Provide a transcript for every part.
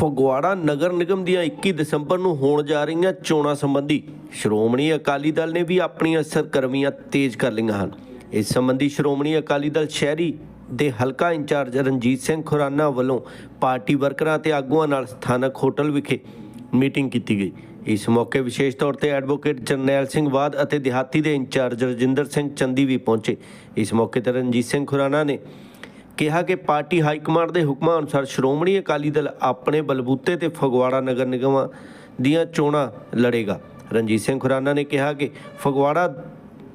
ਫਗਵਾੜਾ ਨਗਰ ਨਿਗਮ ਦੀਆਂ 21 ਦਸੰਬਰ ਨੂੰ ਹੋਣ ਜਾ ਰਹੀਆਂ ਚੋਣਾਂ ਸੰਬੰਧੀ ਸ਼੍ਰੋਮਣੀ ਅਕਾਲੀ ਦਲ ਨੇ ਵੀ ਆਪਣੀਆਂ ਸਰਗਰਮੀਆਂ ਤੇਜ਼ ਕਰ ਲਈਆਂ ਹਨ। ਇਸ ਸੰਬੰਧੀ ਸ਼੍ਰੋਮਣੀ ਅਕਾਲੀ ਦਲ ਸ਼ਹਿਰੀ ਦੇ ਹਲਕਾ ਇੰਚਾਰਜ ਰਣਜੀਤ ਸਿੰਘ ਖੁਰਾਨਾ ਵੱਲੋਂ ਪਾਰਟੀ ਵਰਕਰਾਂ ਤੇ ਆਗੂਆਂ ਨਾਲ ਸਥਾਨਕ ਹੋਟਲ ਵਿਖੇ ਮੀਟਿੰਗ ਕੀਤੀ ਗਈ। ਇਸ ਮੌਕੇ ਵਿਸ਼ੇਸ਼ ਤੌਰ ਤੇ ਐਡਵੋਕੇਟ ਜਰਨੈਲ ਸਿੰਘ ਬਾਦ ਅਤੇ ਦਿਹਾਤੀ ਦੇ ਇੰਚਾਰਜ ਰਜਿੰਦਰ ਸਿੰਘ ਚੰਦੀ ਵੀ ਪਹੁੰਚੇ। ਇਸ ਮੌਕੇ ਤੇ ਰਣਜੀਤ ਸਿੰਘ ਖੁਰਾਨਾ ਨੇ ਕਿਹਾ ਕਿ ਪਾਰਟੀ ਹਾਈ ਕਮਾਂਡ ਦੇ ਹੁਕਮਾਂ ਅਨੁਸਾਰ ਸ਼੍ਰੋਮਣੀ ਅਕਾਲੀ ਦਲ ਆਪਣੇ ਬਲਬੂਤੇ ਤੇ ਫਗਵਾੜਾ ਨਗਰ ਨਿਗਮਾਂ ਦੀਆਂ ਚੋਣਾਂ ਲੜੇਗਾ। ਰਣਜੀਤ ਸਿੰਘ ਖੁਰਾਨਾ ਨੇ ਕਿਹਾ ਕਿ ਫਗਵਾੜਾ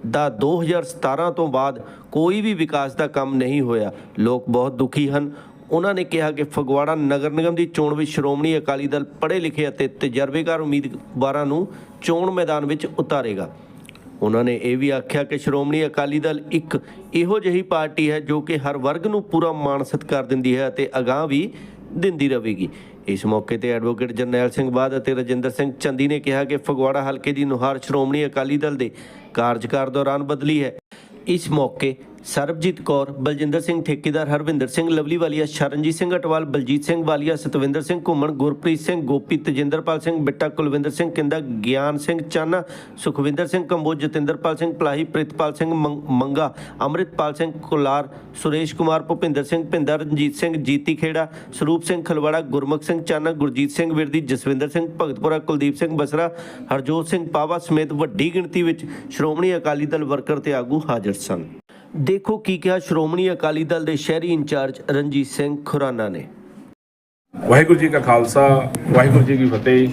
ਦਾ 2017 ਤੋਂ ਬਾਅਦ ਕੋਈ ਵੀ ਵਿਕਾਸ ਦਾ ਕੰਮ ਨਹੀਂ ਹੋਇਆ। ਲੋਕ ਬਹੁਤ ਦੁਖੀ ਹਨ। ਉਹਨਾਂ ਨੇ ਕਿਹਾ ਕਿ ਫਗਵਾੜਾ ਨਗਰ ਨਿਗਮ ਦੀ ਚੋਣ ਵਿੱਚ ਸ਼੍ਰੋਮਣੀ ਅਕਾਲੀ ਦਲ ਪੜ੍ਹੇ ਲਿਖੇ ਅਤੇ ਤਜਰਬੇਕਾਰ ਉਮੀਦਵਾਰਾਂ ਨੂੰ ਚੋਣ ਮੈਦਾਨ ਵਿੱਚ ਉਤਾਰੇਗਾ। ਉਹਨਾਂ ਨੇ ਇਹ ਵੀ ਆਖਿਆ ਕਿ ਸ਼੍ਰੋਮਣੀ ਅਕਾਲੀ ਦਲ ਇੱਕ ਇਹੋ ਜਿਹੀ ਪਾਰਟੀ ਹੈ ਜੋ ਕਿ ਹਰ ਵਰਗ ਨੂੰ ਪੂਰਾ ਮਾਣ ਸਤਿਕਾਰ ਦਿੰਦੀ ਹੈ ਅਤੇ ਅਗਾਹ ਵੀ ਦਿੰਦੀ ਰਹੇਗੀ। ਇਸ ਮੌਕੇ ਤੇ ਐਡਵੋਕੇਟ ਜਰਨੈਲ ਸਿੰਘ ਬਾਦ ਅਤੇ ਰਜਿੰਦਰ ਸਿੰਘ ਚੰਦੀ ਨੇ ਕਿਹਾ ਕਿ ਫਗਵਾੜਾ ਹਲਕੇ ਦੀ ਨੁਹਾਰ ਸ਼੍ਰੋਮਣੀ ਅਕਾਲੀ ਦਲ ਦੇ ਕਾਰਜਕਾਰ ਦੌਰਾਨ ਬਦਲੀ ਹੈ। ਇਸ ਮੌਕੇ ਸਰਬਜੀਤ ਕੌਰ, ਬਲਜਿੰਦਰ ਸਿੰਘ ਠੇਕੇਦਾਰ, ਹਰਵਿੰਦਰ ਸਿੰਘ ਲਵਲੀ ਵਾਲੀਆ ਸ਼ਰਨਜੀਤ ਸਿੰਘ ਅਟਵਾਲ, ਬਲਜੀਤ ਸਿੰਘ ਵਾਲੀਆ, ਸਤਵਿੰਦਰ ਸਿੰਘ ਘੁੰਮਣ, ਗੁਰਪ੍ਰੀਤ ਸਿੰਘ ਗੋਪੀ, ਤਜਿੰਦਰਪਾਲ ਸਿੰਘ ਬਿੱਟਾ, ਕੁਲਵਿੰਦਰ ਸਿੰਘ ਕਿੰਦਾ, ਗਿਆਨ ਸਿੰਘ ਚਾਨਾ, ਸੁਖਵਿੰਦਰ ਸਿੰਘ ਕੰਬੋਜ, ਜਤਿੰਦਰਪਾਲ ਸਿੰਘ ਪਲਾਹੀ, ਪ੍ਰਿਤਪਾਲ ਸਿੰਘ ਮੰਗ- ਮੰਗਾ, ਅੰਮ੍ਰਿਤਪਾਲ ਸਿੰਘ ਕੁਲਾਰ, ਸੁਰੇਸ਼ ਕੁਮਾਰ, ਭੁਪਿੰਦਰ ਸਿੰਘ ਭਿੰਦਰ, ਰਣਜੀਤ ਸਿੰਘ ਜੀਤੀ ਖੇੜਾ, ਸਰੂਪ ਸਿੰਘ ਖਲਵਾੜਾ, ਗੁਰਮੁਖ ਸਿੰਘ ਚਾਨਾ, ਗੁਰਜੀਤ ਸਿੰਘ ਵਿਰਦੀ, ਜਸਵਿੰਦਰ ਸਿੰਘ ਭਗਤਪੁਰਾ, ਕੁਲਦੀਪ ਸਿੰਘ ਬਸਰਾ, ਹਰਜੋਤ ਸਿੰਘ ਪਾਵਾ ਸਮੇਤ ਵੱਡੀ ਗਿਣਤੀ ਵਿੱਚ ਸ਼੍ਰੋਮਣੀ ਅਕਾਲੀ ਦਲ ਵਰਕਰ ਤੇ ਆਗੂ ਹਾਜ਼ਰ ਸਨ। ਦੇਖੋ ਕੀ ਕਿਹਾ ਸ਼੍ਰੋਮਣੀ ਅਕਾਲੀ ਦਲ ਦੇ ਸ਼ਹਿਰੀ ਇੰਚਾਰਜ ਰਣਜੀਤ ਸਿੰਘ ਖੁਰਾਨਾ ਨੇ। ਵਾਹਿਗੁਰੂ ਜੀ ਕਾ ਖਾਲਸਾ, ਵਾਹਿਗੁਰੂ ਜੀ ਕੀ ਫਤਿਹ।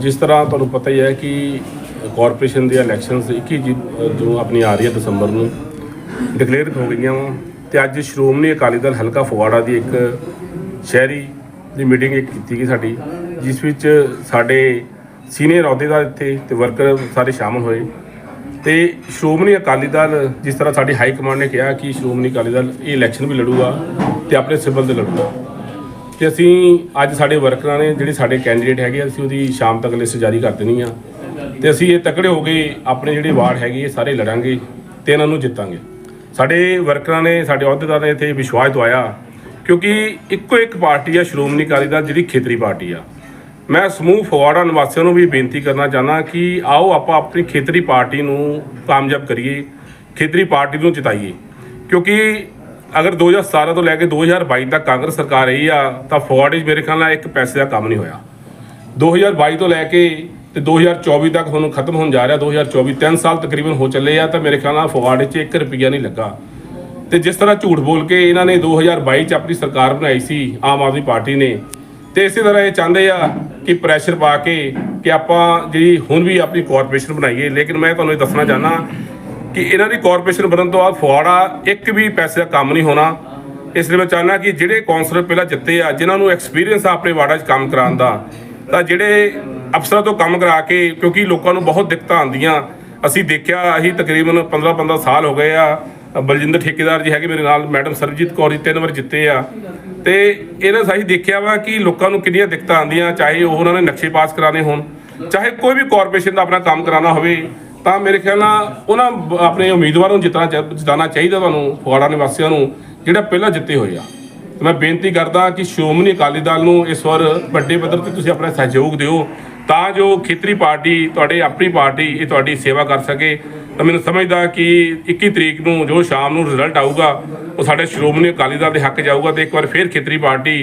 ਜਿਸ ਤਰ੍ਹਾਂ ਤੁਹਾਨੂੰ ਪਤਾ ਹੀ ਹੈ ਕਿ ਕਾਰਪੋਰੇਸ਼ਨ ਦੀਆਂ ਇਲੈਕਸ਼ਨਸ 21 ਜੀ ਜੋ ਆਪਣੀ ਆ ਰਹੀ ਹੈ ਦਸੰਬਰ ਨੂੰ, ਡਿਕਲੇਅਰ ਹੋ ਗਈਆਂ ਵਾ। ਤੇ ਅੱਜ ਸ਼੍ਰੋਮਣੀ ਅਕਾਲੀ ਦਲ ਹਲਕਾ ਫਗਵਾੜਾ ਦੀ ਇੱਕ ਸ਼ਹਿਰੀ ਦੀ ਮੀਟਿੰਗ ਇੱਕ ਕੀਤੀ ਗਈ ਸਾਡੀ, ਜਿਸ ਵਿੱਚ ਸਾਡੇ ਸੀਨੀਅਰ ਅਹੁਦੇਦਾਰ ਇੱਥੇ ਤੇ ਵਰਕਰ ਸਾਰੇ ਸ਼ਾਮਲ ਹੋਏ। ਤੇ ਸ਼੍ਰੋਮਣੀ ਅਕਾਲੀ ਦਲ ਜਿਸ ਤਰ੍ਹਾਂ ਸਾਡੀ ਹਾਈ ਕਮਾਂਡ ਨੇ ਕਿਹਾ ਕਿ ਸ਼੍ਰੋਮਣੀ ਅਕਾਲੀ ਦਲ ਇਹ ਇਲੈਕਸ਼ਨ ਵੀ ਲੜੂਗਾ ਤੇ ਆਪਣੇ ਸਿਵਲ ਦੇ ਲੜੂਗਾ। ਤੇ ਅਸੀਂ ਅੱਜ ਸਾਡੇ ਵਰਕਰਾਂ ਨੇ ਜਿਹੜੇ ਸਾਡੇ ਕੈਂਡੀਡੇਟ ਹੈਗੇ ਆ, ਅਸੀਂ ਉਹਦੀ ਸ਼ਾਮ ਤੱਕ ਲਿਸਟ ਜਾਰੀ ਕਰ ਦੇਣੀ ਆ। ਤੇ ਅਸੀਂ ਇਹ ਤਕੜੇ ਹੋ ਗਏ ਆਪਣੇ ਜਿਹੜੇ ਵਾਰਡ ਹੈਗੇ ਇਹ ਸਾਰੇ ਲੜਾਂਗੇ ਤੇ ਇਹਨਾਂ ਨੂੰ ਜਿੱਤਾਂਗੇ। ਸਾਡੇ ਵਰਕਰਾਂ ਨੇ ਸਾਡੇ ਅਹੁਦੇਦਾਰਾਂ ਨੇ ਇੱਥੇ ਵਿਸ਼ਵਾਸ ਦਵਾਇਆ ਕਿਉਂਕਿ ਇੱਕੋ ਇੱਕ ਪਾਰਟੀ ਆ ਸ਼੍ਰੋਮਣੀ ਅਕਾਲੀ ਦਲ ਜਿਹੜੀ ਖੇਤਰੀ ਪਾਰਟੀ ਆ। ਮੈਂ ਸਮੂਹ ਫਗਵਾੜਾ ਨਿਵਾਸੀਆਂ ਨੂੰ ਵੀ ਬੇਨਤੀ ਕਰਨਾ ਚਾਹੁੰਦਾ ਕਿ ਆਓ ਆਪਾਂ ਆਪਣੀ ਖੇਤਰੀ ਪਾਰਟੀ ਨੂੰ ਕਾਮਯਾਬ ਕਰੀਏ, ਖੇਤਰੀ ਪਾਰਟੀ ਨੂੰ ਜਿਤਾਈਏ। ਕਿਉਂਕਿ ਅਗਰ 2017 ਤੋਂ ਲੈ ਕੇ 2022 ਤੱਕ ਕਾਂਗਰਸ ਸਰਕਾਰ ਰਹੀ ਆ, ਤਾਂ ਫਗਵਾੜੇ 'ਚ ਮੇਰੇ ਖਿਆਲ ਨਾਲ ਇੱਕ ਪੈਸੇ ਦਾ ਕੰਮ ਨਹੀਂ ਹੋਇਆ। 2022 ਤੋਂ ਲੈ ਕੇ ਤੇ 2024 ਤੱਕ ਹੁਣ ਖਤਮ ਹੋਣ ਜਾ ਰਿਹਾ 2024 3 ਸਾਲ ਤਕਰੀਬਨ ਹੋ ਚੱਲੇ ਆ, ਤਾਂ ਮੇਰੇ ਖਿਆਲ ਨਾਲ ਫਗਵਾੜੇ 'ਚ 1 ਰੁਪਿਆ ਨਹੀਂ ਲੱਗਾ। ਤੇ ਜਿਸ ਤਰ੍ਹਾਂ ਝੂਠ ਬੋਲ ਕੇ ਇਹਨਾਂ ਨੇ 2022 ਚ ਆਪਣੀ ਸਰਕਾਰ ਬਣਾਈ ਸੀ, ਆਮ ਆਦਮੀ ਪਾਰਟੀ ਨੇ, ਤੇ ਇਸੇ ਤਰ੍ਹਾਂ ਇਹ ਚਾਹੁੰਦੇ ਆ ਕਿ ਪ੍ਰੈਸ਼ਰ ਪਾ ਕੇ ਕਿ ਆਪਾਂ ਜਿਹੜੀ ਹੁਣ ਵੀ ਆਪਣੀ ਕਾਰਪੋਰੇਸ਼ਨ ਬਣਾਈਏ। ਲੇਕਿਨ ਮੈਂ ਤੁਹਾਨੂੰ ਇਹ ਦੱਸਣਾ ਚਾਹਨਾ ਕਿ ਇਹਨਾਂ ਦੀ ਕਾਰਪੋਰੇਸ਼ਨ ਬਣਨ ਤੋਂ ਬਾਅਦ ਫੁਆੜਾ ਇੱਕ ਵੀ ਪੈਸੇ ਦਾ ਕੰਮ ਨਹੀਂ ਹੋਣਾ। ਇਸ ਲਈ ਮੈਂ ਚਾਹੁੰਦਾ ਕਿ ਜਿਹੜੇ ਕੌਂਸਲਰ ਪਹਿਲਾਂ ਜਿੱਤੇ ਆ, ਜਿਨ੍ਹਾਂ ਨੂੰ ਐਕਸਪੀਰੀਅੰਸ ਆ ਆਪਣੇ ਵਾਰਡਾਂ 'ਚ ਕੰਮ ਕਰਾਉਣ ਦਾ, ਤਾਂ ਜਿਹੜੇ ਅਫਸਰਾਂ ਤੋਂ ਕੰਮ ਕਰਾ ਕੇ, ਕਿਉਂਕਿ ਲੋਕਾਂ ਨੂੰ ਬਹੁਤ ਦਿੱਕਤਾਂ ਆਉਂਦੀਆਂ। ਅਸੀਂ ਦੇਖਿਆ, ਅਸੀਂ ਤਕਰੀਬਨ 15 15 ਸਾਲ ਹੋ ਗਏ ਆ। ਬਲਜਿੰਦਰ ਠੇਕੇਦਾਰ ਜੀ ਹੈਗੇ ਮੇਰੇ ਨਾਲ, ਮੈਡਮ ਸਰਬਜੀਤ ਕੌਰ ਜੀ ਤਿੰਨ ਵਾਰ ਜਿੱਤੇ ਆ। ਤੇ ਇਹਦਾ ਸਹੀ ਦੇਖਿਆ ਵਾ ਕਿ ਲੋਕਾਂ ਨੂੰ ਕਿੰਨੀਆਂ ਦਿੱਕਤਾਂ ਆਉਂਦੀਆਂ, ਚਾਹੇ ਉਹ ਉਹਨਾਂ ਨੇ ਨਕਸ਼ੇ ਪਾਸ ਕਰਾਣੇ ਹੋਣ, ਚਾਹੇ ਕੋਈ ਵੀ ਕਾਰਪੋਰੇਸ਼ਨ ਦਾ ਆਪਣਾ ਕੰਮ ਕਰਾਉਣਾ ਹੋਵੇ, ਤਾਂ ਮੇਰੇ ਖਿਆਲ ਨਾਲ ਉਹਨਾਂ ਬ- ਆਪਣੇ ਉਮੀਦਵਾਰਾਂ ਨੂੰ ਜਿੱਤਣਾ ਚਾ- ਜਿਤਾਉਣਾ ਚਾਹੀਦਾ ਤੁਹਾਨੂੰ ਫਗਵਾੜਾ ਨਿਵਾਸੀਆਂ ਨੂੰ, ਜਿਹੜਾ ਪਹਿਲਾਂ ਜਿੱਤੇ ਹੋਏ ਆ। ਮੈਂ ਬੇਨਤੀ ਕਰਦਾ ਕਿ ਸ਼੍ਰੋਮਣੀ ਅਕਾਲੀ ਦਲ ਨੂੰ ਇਸ ਵਾਰ ਵੱਡੇ ਪੱਧਰ ਤੇ ਤੁਸੀਂ ਆਪਣਾ ਸਹਿਯੋਗ ਦਿਓ ਤਾਂ ਜੋ ਖੇਤਰੀ ਪਾਰਟੀ ਤੁਹਾਡੇ ਆਪਣੀ ਪਾਰਟੀ ਇਹ ਤੁਹਾਡੀ ਸੇਵਾ ਕਰ ਸਕੇ। ਤਾਂ ਮੈਨੂੰ ਸਮਝਦਾ ਕਿ 21 ਤਰੀਕ ਨੂੰ ਜੋ ਸ਼ਾਮ ਨੂੰ ਰਿਜ਼ਲਟ ਆਊਗਾ ਉਹ ਸਾਡੇ ਸ਼੍ਰੋਮਣੀ ਅਕਾਲੀ ਦਲ ਦੇ ਹੱਕ ਜਾਊਗਾ ਤੇ ਇੱਕ ਵਾਰ ਫੇਰ ਖੇਤਰੀ ਪਾਰਟੀ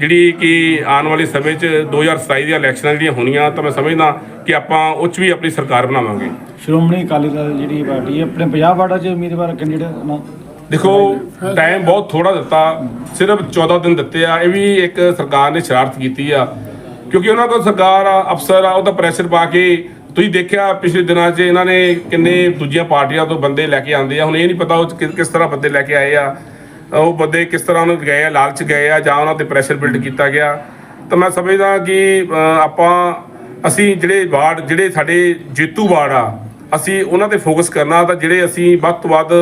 ਜਿਹੜੀ ਕਿ ਆਉਣ ਵਾਲੇ ਸਮੇਂ 'ਚ 2027 ਦੀਆਂ ਇਲੈਕਸ਼ਨਾਂ ਜਿਹੜੀਆਂ ਹੋਣੀਆਂ ਤਾਂ ਮੈਂ ਸਮਝਦਾ ਕਿ ਆਪਾਂ ਉਹ 'ਚ ਵੀ ਆਪਣੀ ਸਰਕਾਰ ਬਣਾਵਾਂਗੇ। ਸ਼੍ਰੋਮਣੀ ਅਕਾਲੀ ਦਲ ਜਿਹੜੀ ਪਾਰਟੀ ਹੈ ਆਪਣੇ ਪੰਜਾਬ ਵਾਰਡਾਂ 'ਚ ਉਮੀਦਵਾਰ ਕੈਂਡੀਡੇਟ ਦੇਖੋ ਟਾਈਮ ਬਹੁਤ ਥੋੜਾ ਦਿੱਤਾ ਸਿਰਫ 14 ਦਿਨ ਦਿੱਤੇ ਆ ਇਹ ਵੀ ਇੱਕ ਸਰਕਾਰ ਨੇ ਸ਼ਰਾਰਤ ਕੀਤੀ ਆ। ਕਿਉਂਕਿ ਉਹਨਾਂ ਕੋਲ ਸਰਕਾਰ ਆ, ਅਫਸਰ ਆ ਉਹਦਾ ਪ੍ਰੈਸ਼ਰ ਪਾ ਕੇ ਤੁਸੀਂ ਦੇਖਿਆ ਪਿਛਲੇ ਦਿਨਾਂ 'ਚ ਇਹਨਾਂ ਨੇ ਕਿੰਨੇ ਦੂਜੀਆਂ ਪਾਰਟੀਆਂ ਤੋਂ ਬੰਦੇ ਲੈ ਕੇ ਆਉਂਦੇ ਆ। ਹੁਣ ਇਹ ਨਹੀਂ ਪਤਾ ਉਹ ਕਿਸ ਤਰ੍ਹਾਂ ਬੰਦੇ ਲੈ ਕੇ ਆਏ ਆ। ਉਹ ਬੰਦੇ ਕਿਸ ਤਰ੍ਹਾਂ ਉਹਨਾਂ ਗਏ ਆ, ਲਾਲਚ ਗਏ ਆ ਜਾਂ ਉਹਨਾਂ ਤੇ ਪ੍ਰੈਸ਼ਰ ਬਿਲਡ ਕੀਤਾ ਗਿਆ। ਤਾਂ ਮੈਂ ਸਮਝਦਾ ਕਿ ਆਪਾਂ, ਅਸੀਂ ਜਿਹੜੇ ਵਾਰਡ, ਜਿਹੜੇ ਸਾਡੇ ਜੇਤੂ ਵਾਰਡ ਆ, ਅਸੀਂ ਉਹਨਾਂ ਤੇ ਫੋਕਸ ਕਰਨਾ ਤਾਂ ਜਿਹੜੇ ਅਸੀਂ ਵੱਧ ਤੋਂ ਵੱਧ,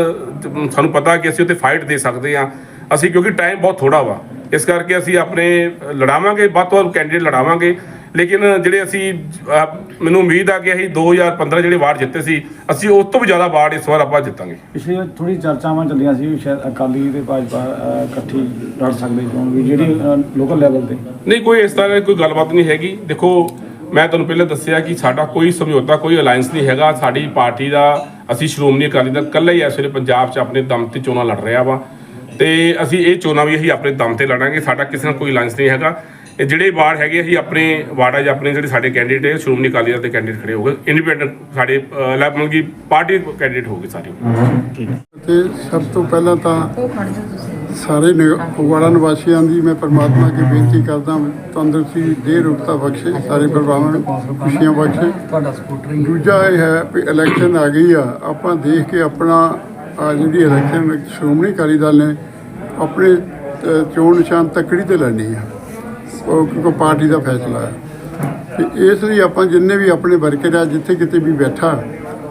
ਸਾਨੂੰ ਪਤਾ ਕਿ ਅਸੀਂ ਉੱਤੇ ਫਾਈਟ ਦੇ ਸਕਦੇ ਆ ਅਸੀਂ ਕਿਉਂਕਿ ਟਾਈਮ ਬਹੁਤ ਥੋੜਾ ਵਾ। ਇਸ ਕਰਕੇ ਅਸੀਂ ਆਪਣੇ ਲੜਾਵਾਂਗੇ ਵੱਧ ਤੋਂ ਵੱਧ ਕੈਂਡੀਡੇਟ ਲੜਾਵਾਂਗੇ। ਲੇਕਿਨ ਜਿਹੜੇ ਅਸੀਂ ਮੈਨੂੰ ਉਮੀਦ ਆ ਕਿ ਅਸੀਂ 2015 ਜਿਹੜੇ ਵਾਰਡ ਜਿੱਤੇ ਸੀ ਅਸੀਂ ਉਸ ਤੋਂ ਵੀ ਜ਼ਿਆਦਾ ਵਾਰਡ ਇਸ ਵਾਰ ਆਪਾਂ ਜਿੱਤਾਂਗੇ। ਪਿਛਲੀ ਥੋੜੀ ਚਰਚਾਵਾਂ ਚੱਲੀਆਂ ਸੀ ਵੀ ਸ਼ਾਇਦ ਅਕਾਲੀ ਤੇ ਭਾਜਪਾ ਇਕੱਠੀ ਲੜ ਸਕਦੇ ਚੋਣ ਵੀ ਜਿਹੜੀ ਲੋਕਲ ਲੈਵਲ ਤੇ। ਨਹੀਂ ਕੋਈ ਇਸ ਤਰ੍ਹਾਂ ਦੀ ਕੋਈ ਗੱਲਬਾਤ ਨਹੀਂ ਹੈਗੀ। ਦੇਖੋ ਮੈਂ ਤੁਹਾਨੂੰ ਪਹਿਲਾਂ ਦੱਸਿਆ ਕਿ ਸਾਡਾ ਕੋਈ ਸਮਝੌਤਾ ਕੋਈ ਅਲਾਈਅੰਸ ਨਹੀਂ ਹੈਗਾ। ਸਾਡੀ ਪਾਰਟੀ ਦਾ ਅਸੀਂ ਸ਼੍ਰੋਮਣੀ ਅਕਾਲੀ ਦਲ ਇਕੱਲਾ ਹੀ ਇਸ ਵੇਲੇ ਪੰਜਾਬ 'ਚ ਆਪਣੇ ਦਮ ਤੇ ਚੋਣਾਂ ਲੜ ਰਿਹਾ ਵਾ। ਤੇ ਅਸੀਂ ਇਹ ਚੋਣਾਂ ਵੀ ਅਸੀਂ ਆਪਣੇ ਦਮ ਤੇ ਲੜਾਂਗੇ, ਸਾਡਾ ਕਿਸੇ ਨਾਲ ਕੋਈ ਅਲਾਈਅੰਸ ਨਹੀਂ ਹੈਗਾ। ਇਹ ਜਿਹੜੇ ਵਾਰਡ ਹੈਗੇ, ਅਸੀਂ ਆਪਣੇ ਵਾਰਡਾਂ 'ਚ ਆਪਣੇ ਜਿਹੜੇ ਸਾਡੇ ਕੈਂਡੀਡੇਟ ਹੈ, ਸ਼੍ਰੋਮਣੀ ਅਕਾਲੀ ਦਲ ਦੇ ਕੈਂਡੀਡੇਟ ਖੜੇ ਹੋ ਗਏ। ਇੰਡੀਪੈਂਡੈਂਟ ਸਾਡੇ ਮਤਲਬ ਕਿ ਪਾਰਟੀ ਕੈਂਡੀਡੇਟ ਹੋ ਗਏ ਸਾਰੇ। ਤੇ ਸਭ ਤੋਂ ਪਹਿਲਾਂ ਤਾਂ ਸਾਰੇ ਨਿ- ਨਿਵਾਸੀਆਂ ਦੀ ਮੈਂ ਪਰਮਾਤਮਾ ਅੱਗੇ ਬੇਨਤੀ ਕਰਦਾ ਤੰਦਰੁਸਤੀ ਦੇ ਰੁਕਤਾ ਬਖਸ਼ੇ, ਸਾਰੇ ਪਰਿਵਾਰਾਂ ਨੂੰ ਖੁਸ਼ੀਆਂ ਬਖਸ਼ੇ। ਤੁਹਾਡਾ ਸਪੋਰਟਰ ਦੂਜਾ ਇਹ ਹੈ ਵੀ ਇਲੈਕਸ਼ਨ ਆ ਗਈ ਆ, ਆਪਾਂ ਦੇਖ ਕੇ ਆਪਣਾ ਆਹ ਜਿਹੜੀ ਇਲੈਕਸ਼ਨ ਸ਼੍ਰੋਮਣੀ ਅਕਾਲੀ ਦਲ ਨੇ ਆਪਣੇ ਚੋਣ ਨਿਸ਼ਾਨ ਤੱਕੜੀ ਤੇ ਲੈਣੀ ਆ। ਉਹ ਕਿਉਂਕਿ ਪਾਰਟੀ ਦਾ ਫੈਸਲਾ ਹੈ। ਤੇ ਇਸ ਲਈ ਆਪਾਂ ਜਿੰਨੇ ਵੀ ਆਪਣੇ ਵਰਕਰ ਆ, ਜਿੱਥੇ ਕਿਤੇ ਵੀ ਬੈਠਾ,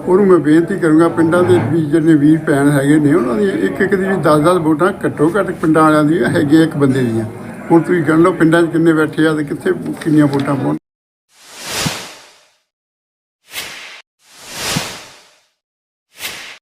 ਉਹਨੂੰ ਮੈਂ ਬੇਨਤੀ ਕਰੂੰਗਾ, ਪਿੰਡਾਂ ਦੇ ਵੀ ਜਿਹੜੇ ਵੀਰ ਭੈਣ ਹੈਗੇ ਨੇ, ਉਹਨਾਂ ਦੀ ਇੱਕ ਇੱਕ ਦੀ 10-10 ਵੋਟਾਂ ਘੱਟੋ ਘੱਟ ਪਿੰਡਾਂ ਵਾਲਿਆਂ ਦੀਆਂ ਹੈਗੀਆਂ, ਇੱਕ ਬੰਦੇ ਦੀਆਂ। ਹੁਣ ਤੁਸੀਂ ਗਣ ਲਓ ਪਿੰਡਾਂ 'ਚ ਕਿੰਨੇ ਬੈਠੇ ਆ ਤੇ ਕਿੱਥੇ ਕਿੰਨੀਆਂ ਵੋਟਾਂ ਪਾਉਣ